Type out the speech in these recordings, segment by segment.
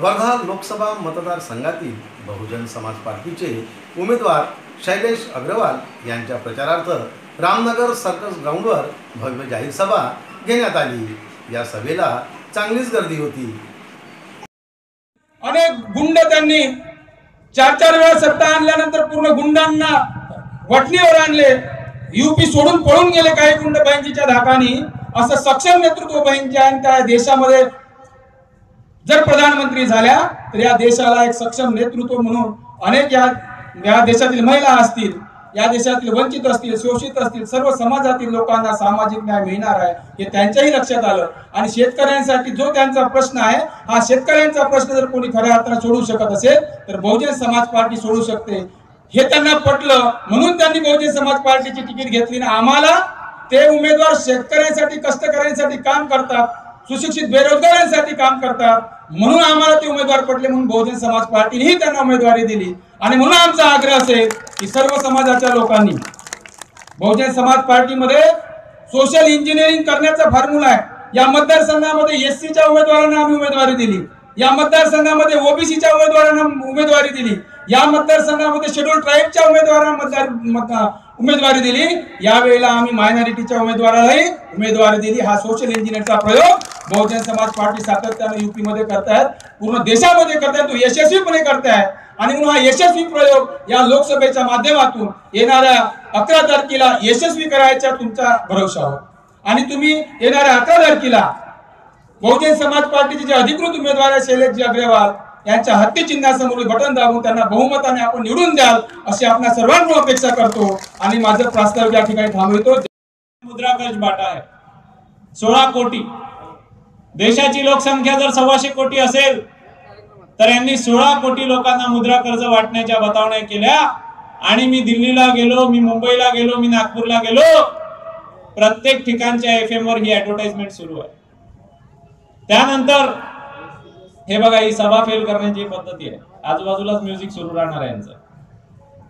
वर्धा लोकसभा मतदारसंघातील बहुजन समाज पार्टीचे उमेदवार शैलेश अग्रवाल यांच्या प्रचारार्थ रामनगर सर्कस ग्राउंडवर भव्य जाहीर सभा घेण्यात आली. या सभेला चांगलीच गर्दी होती. अनेक गुंड त्यांनी चार चार वेळा सत्ता आणल्यानंतर पूर्ण गुंडांना वटणीवर आणले. युपी सोडून पळून गेले काही गुंड बँकेच्या धाकानी. असं सक्षम नेतृत्व बँकेच्या आणि त्या देशामध्ये जर प्रधानमंत्री झाल्या तर या देशाला एक सक्षम नेतृत्व म्हणून अनेक या या देशातील महिला असतील या देशातील वंचित असतील शोषित असतील सर्व समाजातील लोकांना सामाजिक न्याय मिळणार आहे हे त्यांच्याही लक्षात आलं. आणि शेतकऱ्यांसाठी जो त्यांचा प्रश्न आहे हा शेतकऱ्यांचा प्रश्न जर कोणी खऱ्या अर्थानं सोडू शकत असेल तर बहुजन समाज पार्टी सोडू शकते. हे त्यांना पटलं म्हणून त्यांनी बहुजन समाज पार्टीची तिकीट घेतली ना. आम्हाला ते उमेदवार शेतकऱ्यांसाठी कष्टकऱ्यांसाठी काम करतात. सुशिक्षित बेरोजगारांसाठी काम करतात. म्हणून आम्हाला ते उमेदवार पडले म्हणून बहुजन समाज पार्टीनेही त्यांना उमेदवारी दिली. आणि म्हणून आमचा आग्रह असेल की सर्व समाजाच्या लोकांनी बहुजन समाज पार्टीमध्ये सोशल इंजिनिअरिंग करण्याचा फॉर्म्युला आहे. या मतदारसंघामध्ये एससीच्या उमेदवारांना आम्ही उमेदवारी दिली. या मतदारसंघामध्ये ओबीसीच्या उमेदवारांना उमेदवारी दिली. या मतदारसंघामध्ये शेड्यूल ट्राईबच्या उमेदवारांना मतदार उमेदवारी दिली. यावेळेला आम्ही मायनॉरिटीच्या उमेदवारालाही उमेदवारी दिली. हा सोशल इंजिनिअरचा प्रयोग बहुजन समाज पार्टी सातत्याने युपीमध्ये करतायत. पूर्ण देशामध्ये करतायत. तो यशस्वीपणे करताय आणि म्हणून हा यशस्वी प्रयोग या लोकसभेच्या माध्यमातून येणाऱ्या अकरा तारखेला यशस्वी करायचा तुमचा भरोशावर आणि तुम्ही येणाऱ्या अकरा तारखेला बहुजन समाज पार्टीचे जे अधिकृत उमेदवार आहेत शैलेशजी अग्रवाल यांच्या हत्ती चिन्हासमोर बटन दाबून त्यांना बहुमताने आपण निवडून द्याल अशी आपण सर्वांकडून अपेक्षा करतो. आणि माझं प्रस्ताव या ठिकाणी थांबवतो मुद्रा कर्ज बाटा आहे. सोळा कोटी. देशाची लोकसंख्या जर सव्वाशे कोटी असेल तर यांनी सोळा कोटी लोकांना मुद्रा कर्ज वाटण्याच्या बतावण्या केल्या. आणि मी दिल्लीला गेलो मी मुंबईला गेलो मी नागपूरला गेलो प्रत्येक ठिकाणच्या एफ एम वर ही ऍडव्हर्टाइजमेंट सुरू आहे. त्यानंतर हे बघा ही सभा फेल करण्याची पद्धती आहे. आजूबाजूलाच म्युझिक सुरू राहणार आहे यांचं.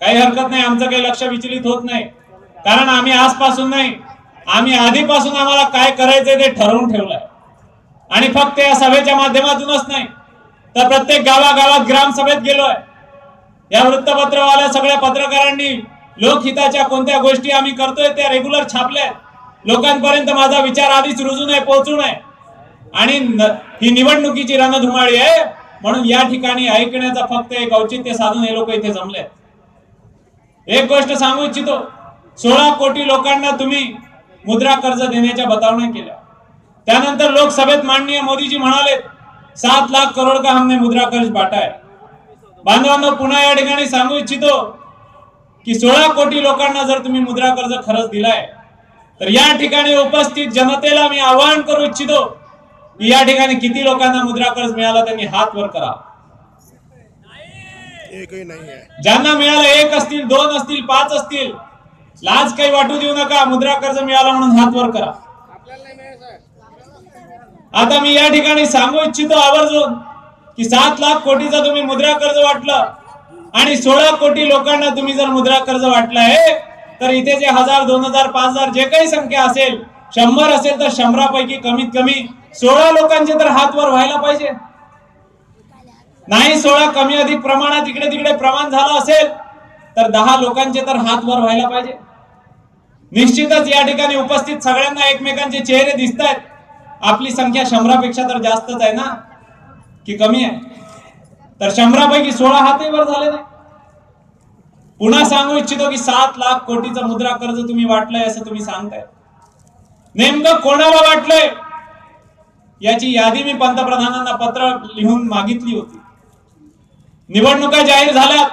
काही हरकत नाही आमचं काही लक्ष विचलित होत नाही. कारण आम्ही आजपासून नाही आम्ही आधीपासून आम्हाला काय करायचंय ते ठरवून ठेवलंय. आणि फक्त या सभेच्या माध्यमातूनच नाही तर प्रत्येक गावागावात ग्रामसभेत गेलोय. या वृत्तपत्रवाल्या सगळ्या पत्रकारांनी लोकहिताच्या कोणत्या गोष्टी आम्ही करतोय त्या रेग्युलर छापल्या लोकांपर्यंत माझा विचार आधीच रुजू नये पोहोचू नये. आणि ही निवडणुकीची रणधुमाळी आहे. म्हणून या ठिकाणी ऐकण्याचा फक्त एक औचित्य साधून हे लोक इथे जमले एक गोष्ट सांगू इच्छितो. सोळा कोटी लोकांना तुम्ही मुद्रा कर्ज देण्याच्या बतावण्या केल्या. त्यानंतर लोकसभेत माननीय मोदीजी म्हणाले सात लाख करोड का हमने मुद्रा कर्ज बाटाय बांधवांना पुन्हा या ठिकाणी सांगू इच्छितो की सोळा कोटी लोकांना जर तुम्ही मुद्रा कर्ज खरंच दिलाय तर या ठिकाणी उपस्थित जनतेला मी आवाहन करू इच्छितो की या ठिकाणी किती लोकांना मुद्रा कर्ज मिळाला त्यांनी हात वर करा. एकही नाही आहे. ज्यांना मिळालं एक असतील दोन असतील पाच असतील लाज काही वाटू देऊ नका मुद्रा कर्ज मिळालं म्हणून हात वर करा. आता मी या ठिकाणी सांगू इच्छितो आवर्जून की सात लाख कोटीचं तुम्ही मुद्रा कर्ज वाटलं आणि सोळा कोटी लोकांना तुम्ही जर मुद्रा कर्ज वाटलं आहे तर इथे जे हजार दोन हजार पाच हजार जे काही संख्या असेल शंभर असेल तर शंभरापैकी कमीत कमी सोळा लोकांचे तर हात वर व्हायला पाहिजे. नाही सोळा कमी अधिक प्रमाणात इकडे तिकडे प्रमाण झालं असेल तर दहा लोकांचे तर हात वर व्हायला पाहिजे. निश्चितच या ठिकाणी उपस्थित सगळ्यांना एकमेकांचे चेहरे दिसत आहेत आपली संख्या शंभरापेक्षा तर जास्तच आहे ना? की कमी आहे? तर शंभरापैकी सोळा हातही वर झाले नाही. पुन्हा सांगू इच्छितो की सात लाख कोटीचं मुद्रा कर्ज तुम्ही वाटलंय असं तुम्ही सांगताय. नेमकं कोणाला वाटलंय? याची यादी मी पंतप्रधानांना पत्र लिहून मागितली होती. निवडणुका जाहीर झाल्या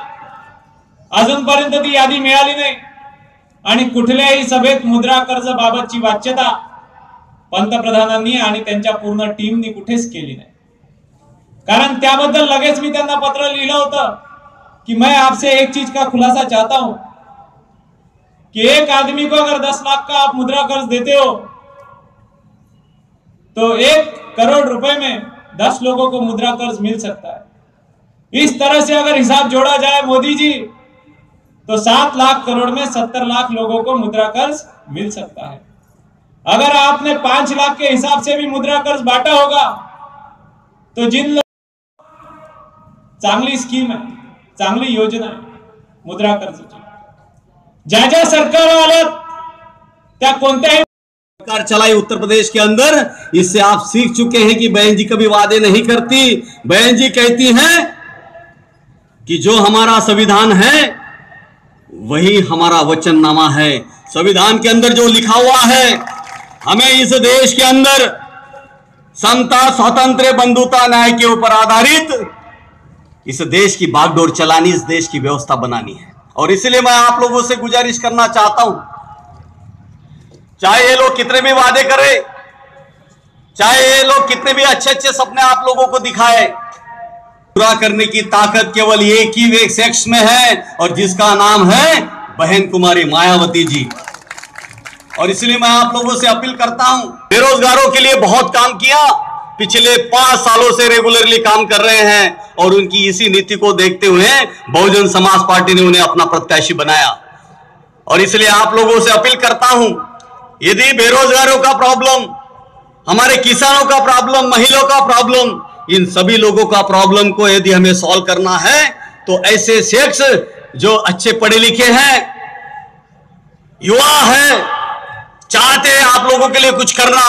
अजूनपर्यंत ती यादी मिळाली नाही. आणि कुठल्याही सभेत मुद्रा कर्ज बाबतची वाच्यता पंतप्रधानांनी आणि त्यांच्या पूर्ण टीमनी कुठेच केली नाही. कारण त्याबद्दल लगेच मी त्यांना पत्र लिहिलं होतं कि मैं आपसे एक चीज का खुलासा चाहता हूं कि एक आदमी को अगर दस लाख का आप मुद्रा कर्ज देते हो तो एक करोड़ रुपए में दस लोगों को मुद्रा कर्ज मिल सकता है। इस तरह से अगर हिसाब जोड़ा जाए मोदी जी तो सात लाख करोड़ में सत्तर लाख लोगों को मुद्रा कर्ज मिल सकता है। अगर आपने पाँच लाख के हिसाब से भी मुद्रा कर्ज बांटा होगा तो जिन लोग चांगली स्कीम है, चांगली योजना आहे मुद्रा कर्जाची ज्या ज्या सरकार त्या कोणत्याही सरकार चलाई उत्तर प्रदेश के अंदर, इससे आप सीख चुके हैं कि बहन जी कभी वादे नहीं करती। बहन जी कहती हैं कि जो हमारा संविधान है, वही हमारा वचननामा है। संविधान के अंदर जो लिखा हुआ है, हमें इस देश के अंदर समता, स्वतंत्र, बंधुता, न्याय के ऊपर आधारित इस देश की बागडोर चलानी, इस देश की व्यवस्था बनानी है। और इसलिए मैं आप लोगों से गुजारिश करना चाहता हूँ चाहे ये लोग कितने भी वादे करें, चाहे ये लोग कितने भी अच्छे अच्छे सपने आप लोगों को दिखाए, पूरा करने की ताकत केवल एक ही शख्स में है और जिसका नाम है बहन कुमारी मायावती जी। और इसलिए मैं आप लोगों से अपील करता हूँ, बेरोजगारों के लिए बहुत काम किया, पिछले पाँच सालों से रेगुलरली काम कर रहे हैं और उनकी इसी नीति को देखते हुए बहुजन समाज पार्टी ने उन्हें अपना प्रत्याशी बनाया। और इसलिए आप लोगों से अपील करता हूँ यदि बेरोजगारों का प्रॉब्लम हमारे किसानों का प्रॉब्लम महिलाओं का प्रॉब्लम इन सभी लोगों का प्रॉब्लम को यदि हमें सॉल्व करना है तो ऐसे शख्स जो अच्छे पढ़े लिखे हैं, युवा है, चाहते हैं आप लोगों के लिए कुछ करना।